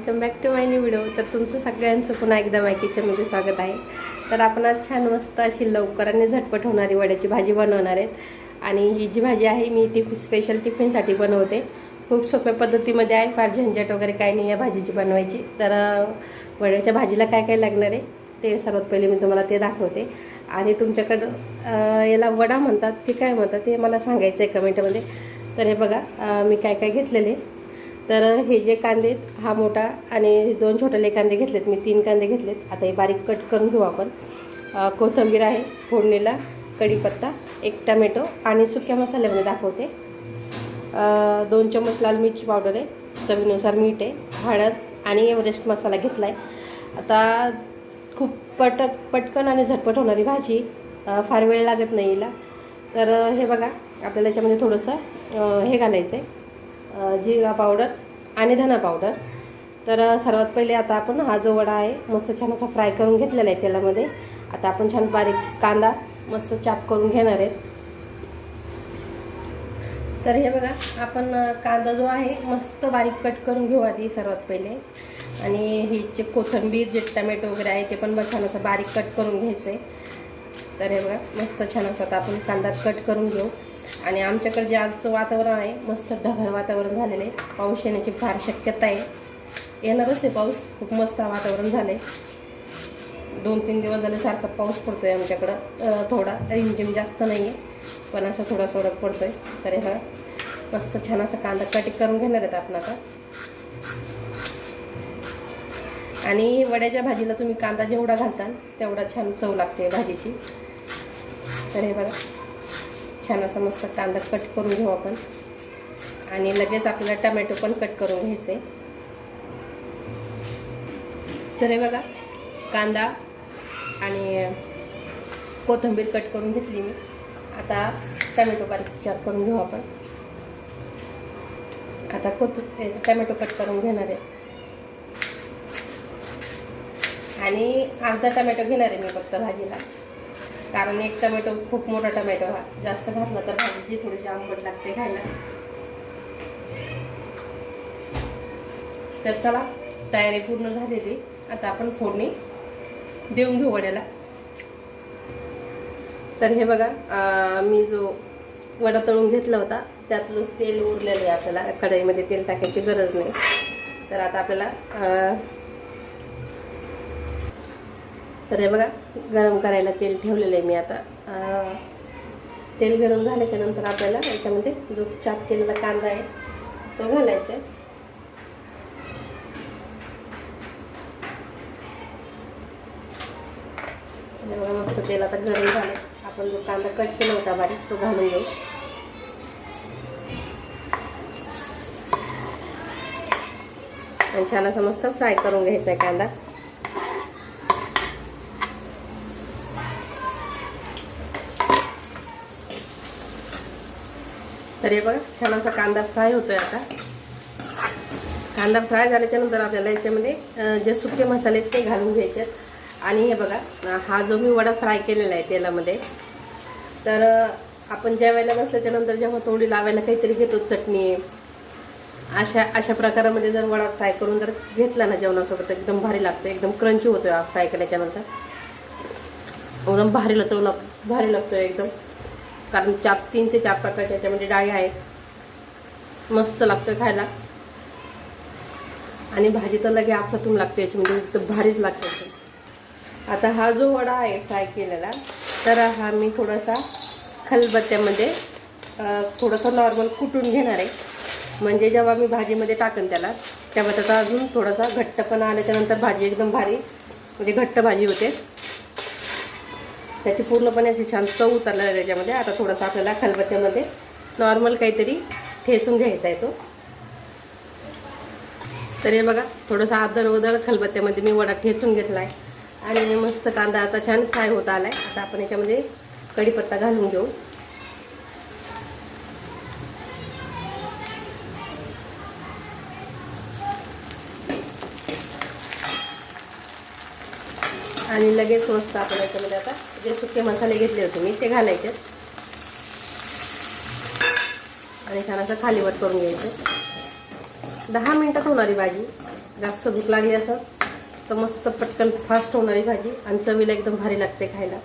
Welcome back to my new video. तर तुमचं सगळ्यांचं पुन्हा एकदा माय किचनमध्ये स्वागत आहे. तर आपण आज छान मस्त अशी लवकर आणि झटपट होणारी वड्याची भाजी बनवणार आहेत. आणि ही जी भाजी आहे मी टिफिन स्पेशल टिफिनसाठी बनवते. खूप सोप्या पद्धतीमध्ये आहे फार झंझट वगैरे काही नाही या भाजीची बनवायची. तर वड्याच्या भाजीला काय काय लागणार आहे ते सर्वात पहिले मी तुम्हाला ते दाखवते. आणि तुमच्याकडं याला वडा म्हणतात की काय म्हणतात ते मला सांगायचं आहे कमेंटमध्ये तर हे बघा मी काय काय घेतलेले. तर हे जे कांदे आहेत, हा मोठा आणि दोन छोटेले कांदे घेतलेत मी तीन कांदे घेतलेत. आता हे बारीक कट करून घेऊ आपण. कोथंबीर कोथिंबीर आहे फोडणीला कढीपत्ता एक टमॅटो आणि सुक्या मसाल्यामध्ये दाखवते. दोन चम्मच लाल मिरची पावडर आहे चवीनुसार मीठ आहे हळद आणि एव्हरेस्ट मसाला घेतला आहे आता खूप पटक पटकन आणि झटपट होणारी भाजी फार वेळ लागत नाही हिला. तर हे बघा आपल्याला याच्यामध्ये थोडंसं हे घालायचं आहे जिरा पावडर आणि धना पावडर. तर सर्वात पहिले आता आपण हा जो वडा आहे मस्त छान असा फ्राय करून घेतलेला आहे तेलामध्ये. आता आपण छान बारीक कांदा मस्त चाप करून घेणार आहेत. तर हे बघा आपण कांदा जो आहे मस्त बारीक कट करून घेऊ आधी सर्वात पहिले. आणि ही जे कोथंबीर जे टमॅटो वगैरे आहे ते पण छान असं बारीक कट करून घ्यायचं आहे तर हे बघा मस्त छान असं आता आपण कांदा कट करून घेऊ. आणि आमच्याकडे जे आजचं वातावरण आहे मस्त ढगाळ वातावरण झालेलं आहे. पाऊस येण्याची फार शक्यता आहे. येणारच आहे पाऊस. खूप मस्त वातावरण झालं आहे दोन तीन दिवस झाले सारखा पाऊस पडतो आहे आमच्याकडं थोडा. रिमझिम जास्त नाही आहे पण असा थोडा सोडत पडतो आहे तर हा मस्त छान असा कांदा कटिंग करून घेणार आहेत आपण आता. आणि वड्याच्या भाजीला तुम्ही कांदा जेवढा घालताल तेवढा छान चव लागते भाजीची. तर हे बघा. छान असा मस्त कांदा कट करून घेऊ आपण. आणि लगेच आपल्याला टमॅटो पण कट करून घ्यायचे. तर हे बघा कांदा आणि कोथिंबीर कट करून घेतली मी. आता टमॅटो बारीक करून घेऊ आपण. आता कोथ टमॅटो कट करून घेणार आहे. आणि अर्धा टमॅटो घेणार आहे मी फक्त भाजीला. कारण एक टमॅटो खूप मोठा टमॅटो हा. जास्त घातला तर भाजीची थोडीशी आंबट लागते खायला. तर चला तयारी पूर्ण झालेली. आता आपण फोडणी देऊन घेऊ वड्याला. तर हे बघा मी जो वडा तळून घेतला होता त्यातलंच तेल उरलेलं आहे आपल्याला. कढईमध्ये तेल टाकायची गरज नाही. तर आता आपल्याला तर हे बघा गरम करायला तेल ठेवलेलं आहे मी आता. तेल गरम झाल्याच्यानंतर आपल्याला याच्यामध्ये जो चाप केलेला कांदा आहे तो घालायचा आहे. बघा मस्त तेल आता गरम झालं. आपण जो कांदा कट केला होता बारीक तो घालून घेऊ. आणि छान असं मस्त फ्राय करून घ्यायचा आहे कांदा. तर हे बघा छान असा कांदा फ्राय होतोय आता. कांदा फ्राय झाल्याच्यानंतर आपल्याला याच्यामध्ये जे सुके मसाले आहेत ते घालून घ्यायचे आहेत. आणि हे बघा हा जो मी वडा फ्राय केलेला आहे तेलामध्ये तर आपण ज्या वेळेला बसल्याच्या नंतर जेव्हा तोंडी लावायला काहीतरी घेतो चटणी अशा अशा प्रकारामध्ये जर वडा फ्राय करून जर घेतला ना जेवणासोबत एकदम भारी लागतो एकदम क्रंची होतोय फ्राय केल्याच्यानंतर. एकदम भारी लागतो भारी लागतोय एकदम. कारण चाप तीन ते चार प्रकारच्या याच्यामध्ये डाळी आहेत. मस्त लागतं खायला. आणि भाजी तर लगे आफातून लागते याच्यामध्ये म्हणजे तर भारीच लागते आता हा जो वडा आहे फ्राय केलेला तर हा मी थोडासा खलबत्त्यामध्ये थोडंसं नॉर्मल कुटून घेणार आहे. म्हणजे जेव्हा मी भाजीमध्ये टाकेन त्याला तेव्हा त्याचा अजून थोडासा घट्टपणा आल्याच्यानंतर भाजी एकदम भारी म्हणजे घट्ट भाजी होते. त्याची पूर्णपणे अशी छान चव उतरणार आहे त्याच्यामध्ये. आता थोडासा आपल्याला खलबत्त्यामध्ये नॉर्मल काहीतरी ठेचून घ्यायचा आहे तो. तर हे बघा थोडंसं आदर उदर खलबत्त्यामध्ये मी वडा ठेचून घेतला आहे आणि मस्त कांदा आता छान फ्राय होत आला आहे आता आपण याच्यामध्ये कढीपत्ता घालून घेऊ. आणि लगेच मस्त आपण याच्यामध्ये म्हणजे आता जे सुके मसाले घेतले होते मी ते घालायचे. आणि छान असं खालीवर करून घ्यायचं. दहा मिनटात होणारी भाजी. जास्त भूक लागली असं तर मस्त पटकन फास्ट होणारी भाजी. आणि चवीला एकदम भारी लागते खायला.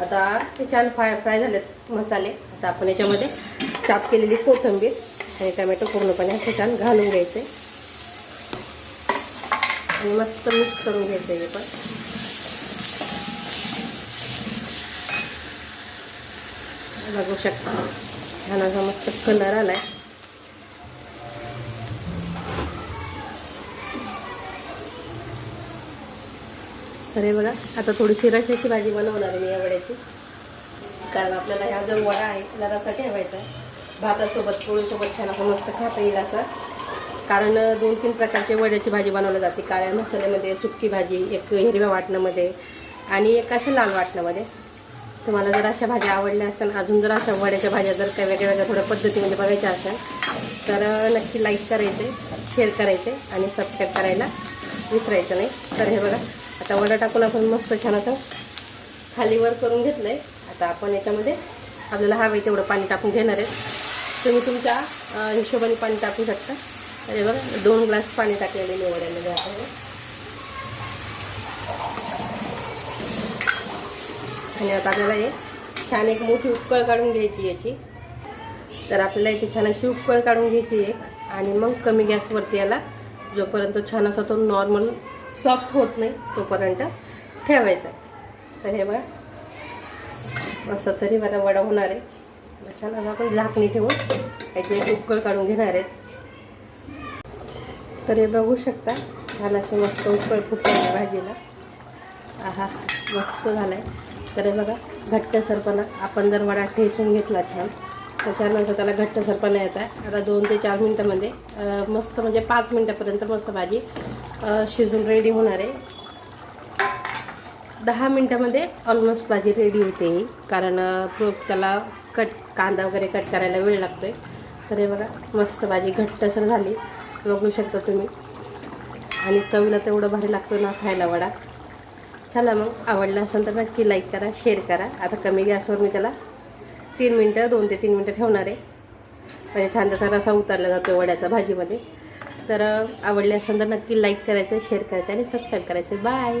आता ते छान फ्राय फ्राय झालेत मसाले. आता आपण याच्यामध्ये चाप केलेली कोथिंबीर आणि टमॅटो पूर्णपणे असे छान घालून घ्यायचे. आणि मस्त मिक्स करून घ्यायचं हे पण. बघू शकता. छान असा मस्त कलर आलाय. तर हे बघा आता थोडीशी रशाची भाजी बनवणार आहे मी या वड्याची. कारण आपल्याला ह्या जो वडा आहे त्याला रसा ठेवायचा आहे. भातासोबत पोळीसोबत छान असं मस्त खाता येईल असं. कारण दोन तीन प्रकारची वड्याची भाजी बनवली जाते. काळ्या मसाल्यामध्ये सुक्की भाजी एक हिरव्या वाटणामध्ये आणि एक असं लाल वाटणामध्ये. तुम्हाला जर अशा भाज्या आवडल्या असेल अजून जर अशा वड्याच्या भाज्या जर काही वेगळ्या वेगळ्या थोड्या पद्धतीमध्ये बघायच्या असेल तर नक्की लाईक करायचे शेअर करायचे आणि सबस्क्राईब करायला विसरायचं नाही. तर हे बघा आता वडा टाकून आपण मस्त छान असं खालीवर करून घेतलं आहे आता आपण याच्यामध्ये आपल्याला हवं आहे तेवढं पाणी टाकून घेणार आहे. तुम्ही तुमच्या हिशोबाने पाणी टाकू शकता. तर हे बघा दोन ग्लास पाणी टाकलेले मी वड्यामध्ये आपण आणि आता आपल्याला हे छान एक मोठी उकळ काढून घ्यायची याची. तर आपल्याला याची छान अशी उकळ काढून घ्यायची एक. आणि मग कमी गॅसवरती याला जोपर्यंत छान असा तो नॉर्मल सॉफ्ट होत नाही तोपर्यंत ठेवायचा. तर हे बघा असं तरी मला वडा होणार आहे. छान असं आपण झाकणी ठेवून याची एक उकळ काढून घेणार आहेत तर हे बघू शकता छान असं मस्त उकळ फुटलेल्या भाजीला. आहा मस्त झालं आहे तर हे बघा घट्ट सरपणा आपण जर वडा ठेचून घेतला छान त्याच्यानंतर त्याला घट्ट सरपणा येत आहे. आता दोन ते चार मिनटामध्ये मस्त म्हणजे पाच मिनटापर्यंत मस्त भाजी शिजून रेडी होणार आहे. दहा मिनटामध्ये ऑलमोस्ट भाजी रेडी होते ही कारण त्याला कट कांदा वगैरे कट करायला वेळ लागतो आहे तर हे बघा मस्त भाजी घट्टसर झाली. बघू शकता तुम्ही. आणि चवीला तेवढं भारी लागतो ना खायला वडा. चला मग आवडला असेल तर नक्की लाईक करा शेअर करा. आता कमी गॅसवर मी त्याला तीन मिनटं दोन ते तीन मिनटं ठेवणार आहे. म्हणजे छान त्याचा रसा उतरला जातो वड्याचा भाजीमध्ये. तर आवडले असेल तर नक्की लाईक करायचं शेअर करायचं आणि सबस्क्राईब करायचं. बाय